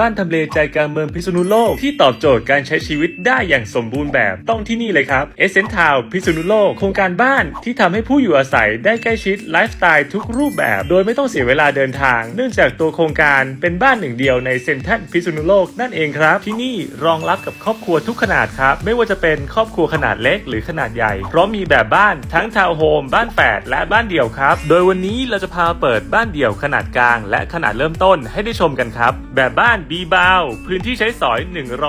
บ้านทำเลใจกลางเมืองพิษณุโลกที่ตอบโจทย์การใช้ชีวิตได้อย่างสมบูรณ์แบบต้องที่นี่เลยครับเอเซนทาวพิษณุโลกโครงการบ้านที่ทำให้ผู้อยู่อาศัยได้ใกล้ชิดไลฟ์สไตล์ทุกรูปแบบ โดยไม่ต้องเสียเวลาเดินทาง เนื่องจากตัวโครงการเป็นบ้านหนึ่งเดียวในเซ็นทรัลพิษณุโลกนั่นเองครับ ที่นี่รองรับกับครอบครัวทุกขนาดครับ ไม่ว่าจะเป็นครอบครัวขนาดเล็กหรือขนาดใหญ่ เพราะมีแบบบ้านทั้งทาวน์โฮมบ้านแฝดและบ้านเดี่ยวครับ โดยวันนี้เราจะพาเปิดบ้านเดี่ยวขนาดกลาง และขนาดเริ่มต้นให้ได้ชมกันครับ แบบบ้านบีบาว พื้นที่ใช้สอย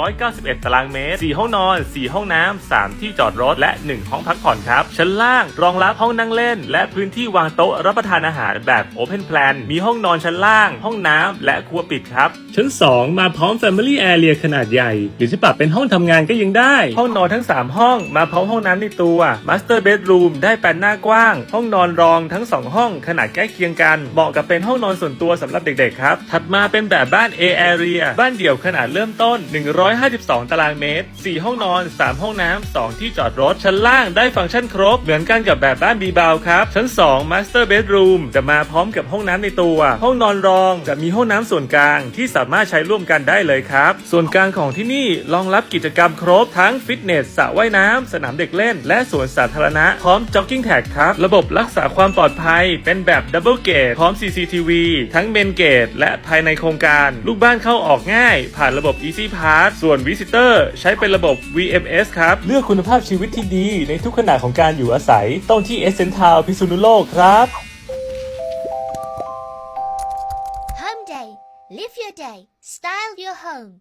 191 ตารางเมตร 4 ห้องนอน 4 ห้องน้ำ 3 ที่จอดรถ และ 1 ห้องพักผ่อนครับ ชั้นล่างรองรับห้องนั่งเล่น และพื้นที่วางโต๊ะรับประทานอาหารแบบ Open Plan มีห้องนอนชั้นล่าง ห้องน้ำ และครัวปิดครับ ชั้น 2 มาพร้อม Family Area ขนาดใหญ่ หรือจะปรับเป็นห้องทำงานก็ยังได้ ห้องนอนทั้ง 3 ห้อง มาพร้อมห้องน้ำในตัว Master Bedroom ได้แปดหน้ากว้าง ห้องนอนรองทั้ง 2 ห้องขนาดใกล้เคียงกัน เหมาะกับเป็นห้องนอนส่วนตัวสำหรับเด็กๆครับ ถัดมาเป็นแบบบ้าน A Area บ้านเดี่ยวขนาดเริ่มต้น 152 ตารางเมตร 4 ห้องนอน 3 ห้องน้ำ 2 ที่จอดรถ ชั้นล่างได้ฟังก์ชันครบ เหมือนกันกับแบบบ้านบีบาวครับ ชั้น 2 Master Bedroom จะมาพร้อมกับห้องน้ำในตัว ห้องนอนรองจะมีห้องน้ำส่วนกลางที่สามารถใช้ร่วมกันได้เลยครับ ส่วนกลางของที่นี่รองรับกิจกรรมครบทั้งฟิตเนสสระว่ายน้ำสนามเด็กเล่น และสวนสาธารณะพร้อมจ็อกกิ้งแท็กครับ ระบบรักษาความปลอดภัยเป็นแบบดับเบิลเกตพร้อม CCTV ทั้งเมนเกตและภายในโครงการ ลูกบ้านเข้าออกง่าย ผ่านระบบ Easy Pass ส่วน Visitor ใช้เป็นระบบ VMS ครับ เลือกคุณภาพชีวิตที่ดีในทุกขณะของการอยู่อาศัย ต้องที่ e s s e n t a l พิษณุโลกครับ Home Day. Live your day. Style your home.